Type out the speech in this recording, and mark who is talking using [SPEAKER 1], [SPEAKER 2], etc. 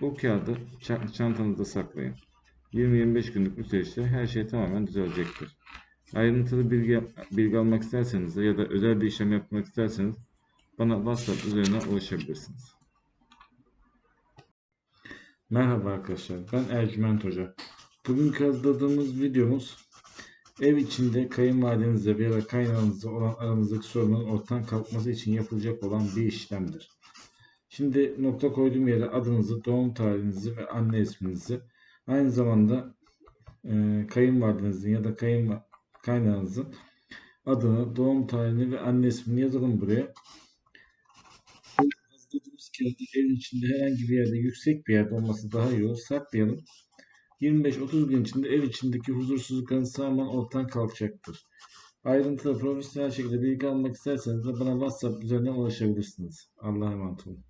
[SPEAKER 1] bu kağıdı ça- çantanızda saklayın. 20-25 günlük bir süreçte her şey tamamen düzelecektir. Ayrıntılı bilgi, bilgi almak isterseniz ya da özel bir işlem yapmak isterseniz bana WhatsApp üzerinden ulaşabilirsiniz. Merhaba arkadaşlar, ben Ercüment Hoca. Bugünkü hazırladığımız videomuz ev içinde kayınvalidenizle veya kaynağınızla olan aranızdaki sorunun ortadan kalkması için yapılacak olan bir işlemdir. Şimdi nokta koyduğum yere adınızı, doğum tarihinizi ve anne isminizi aynı zamanda e, kayınvalidenizin ya da kayın kaynağınızın adını, doğum tarihini ve anne ismini yazalım buraya. Hazırladığımız kağıdı evin içinde herhangi bir yerde yüksek bir yerde olması daha iyi olur. Saklayalım. 25-30 gün içinde ev içindeki huzursuzlukların tamamen ortadan kalkacaktır. Ayrıntılı profesyonel şekilde bilgi almak isterseniz de bana WhatsApp üzerinden ulaşabilirsiniz. Allah'a emanet olun.